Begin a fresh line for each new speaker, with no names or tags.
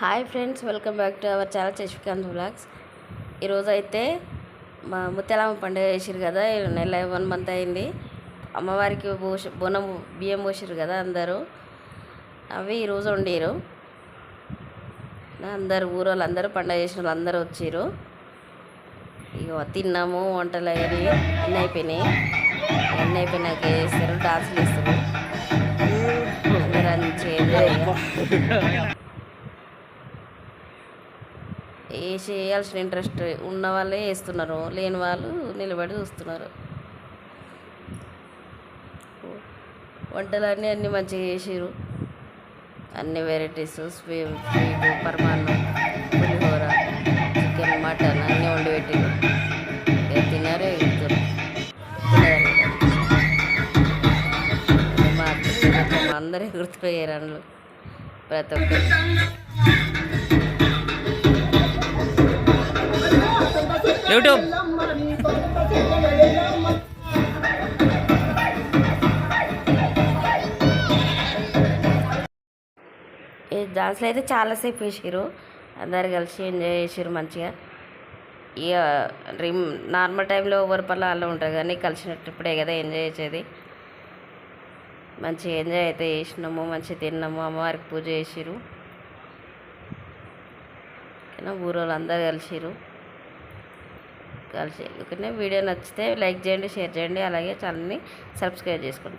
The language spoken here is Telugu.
Hi friends welcome back to our channel Shashikanth blogs. ఈరోజు అయితే మా ముత్యాలమ్మ పండుగ చేసిరు కదా నెల వన్ మంత్ అయింది. అమ్మవారికి పోష బోనం బియ్యం పోసిరు కదా అందరూ. అవి ఈరోజు వండిరు అందరు ఊరోళ్ళు అందరూ పండుగ చేసిన వాళ్ళు అందరూ వచ్చిర్రు. ఇక తిన్నాము వంటలు అవి అన్నీ అయిపోయినాయి. అన్నీ అయిపోయినాక వేస్తారు డాన్సులు వేస్తారు. అందరూ మంచిగా ఎంజాయ్ వేసి వేయాల్సిన ఇంట్రెస్ట్ ఉన్న వాళ్ళే వేస్తున్నారు లేని వాళ్ళు నిలబడి చూస్తున్నారు. వంటలన్నీ అన్నీ మంచిగా చేసిరు అన్ని వెరైటీస్ స్వీట్ పరమాన్నం పులిహోర చికెన్ మటన్ అన్నీ వండి పెట్టిరు ఇక తినారే. ఎగుతారు మా అత్త మా అందరూ ఎగురుతారు ప్రతి ఒక్కరు.
యూట్యూబ్
ఈ డాన్స్లో అయితే చాలాసేపు వేసారు అందరు కలిసి ఎంజాయ్ చేసారు మంచిగా. ఇక రిమ్ నార్మల్ టైంలో ఎవరి పనులు అలా ఉంటారు కానీ కలిసినప్పుడే కదా ఎంజాయ్ చేసేది. మంచిగా ఎంజాయ్ అయితే చేసినాము మంచిగా తిన్నాము అమ్మవారికి పూజ చేసిరు ఊరోళ్ళు అందరు కలిసిరు కలిసి ఓకేనా వీడియో నచ్చితే లైక్ చేయండి షేర్ చేయండి. అలాగే ఛానల్ని సబ్స్క్రైబ్ చేసుకోండి